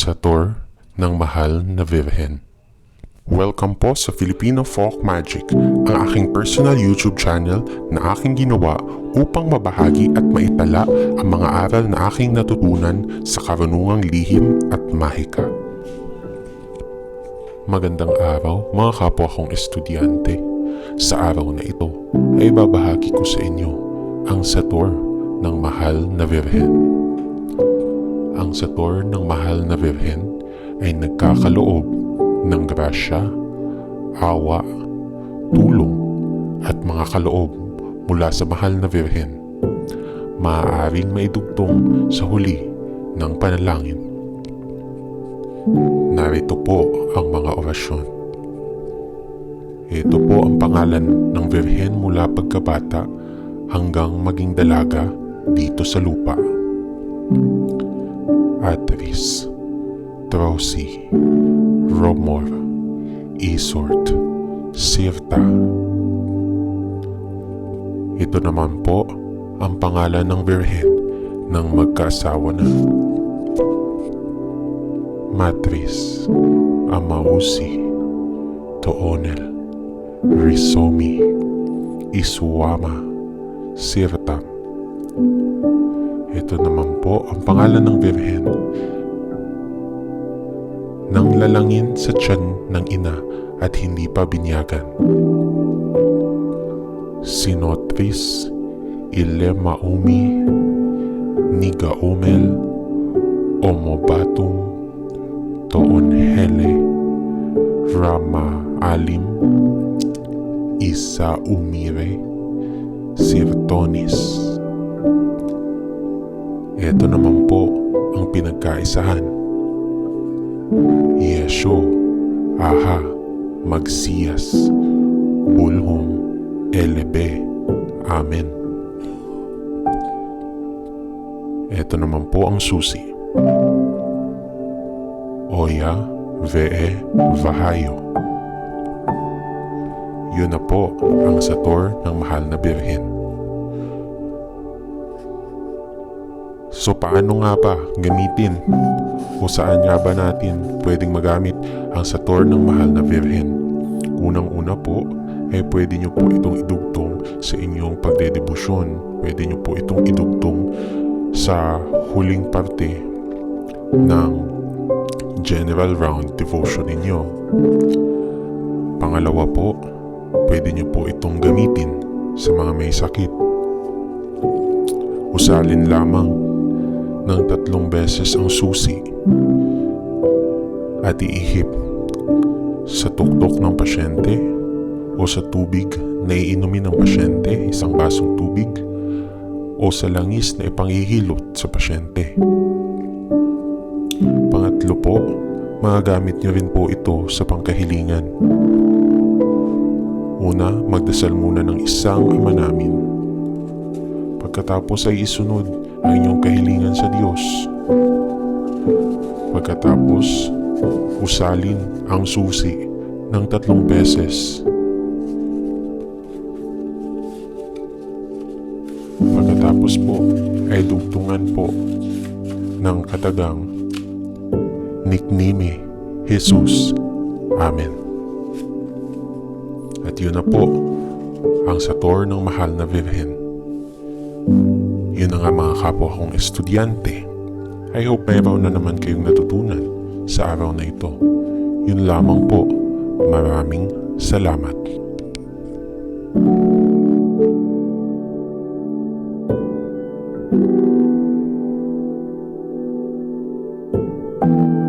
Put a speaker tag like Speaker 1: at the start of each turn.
Speaker 1: sa tour ng mahal na Virhen. Welcome po sa Filipino Folk Magic, ang aking personal YouTube channel na aking ginawa upang mabahagi at maitala ang mga aral na aking natutunan sa karunungang lihim at mahika. Magandang araw mga kapwa kong estudyante. Sa araw na ito ay babahagi ko sa inyo ang sator ng mahal na Virhen. Ang sator ng mahal na Virhen ay nagkakaloob ng grasya, awa, tulong at mga kaloob mula sa mahal na Virhen. Maaaring maidugtong sa huli ng panalangin. Narito po ang mga orasyon. Ito po ang pangalan ng Virhen mula pagkabata hanggang maging dalaga dito sa lupa. Atris, Trosi, Romor, Isort, Sirta. Ito naman po ang pangalan ng Virhen ng magkaasawa na. Matris, Amausi, Toonel, Risomi, Isuwama, Sirtam. Ito naman po ang pangalan ng Birhen nang lalangin sa tiyan ng ina at hindi pa binyagan. Sinotris, Ilemaumi, Nigaumel, Omobatum, Toonhele, Rama Alim, Isa Umire, Sirtonis. Ito naman po ang pinagkaisahan. Yesho, Aha, Magsiyas, Bulhom, Elebe, Amen. Ito naman po ang susi. Oya, Vee, Vahayo. Yun na po ang sator ng mahal na birhen. So paano nga ba gamitin o saan nga ba natin pwedeng magamit ang sator ng mahal na birhen? Unang-una po ay pwede nyo po itong idugtong sa inyong pagdedebusyon. Pwede nyo po itong idugtong sa huling parte ng general round devotion ninyo. Pangalawa po, pwede nyo po itong gamitin sa mga may sakit. Usalin lamang ng tatlong beses ang susi at iihip sa tuktok ng pasyente o sa tubig na iinumin ng pasyente, isang basong tubig o sa langis na ipangihilot sa pasyente. Pangatlo po, magagamit nyo rin po ito sa pangkahilingan. Una, magdasal muna ng isang ama namin. Pagkatapos ay isunod ang inyong kahilingan sa Diyos. Pagkatapos, usalin ang susi ng tatlong beses. Pagkatapos po ay dugtungan po ng katagang Niknime Jesus. Amen. At yun na po ang sator ng mahal na Virhen. Yun na nga mga kapwa kong estudyante. I hope mayroon na naman kayong natutunan sa araw na ito. Yun lamang po. Maraming salamat.
Speaker 2: thank you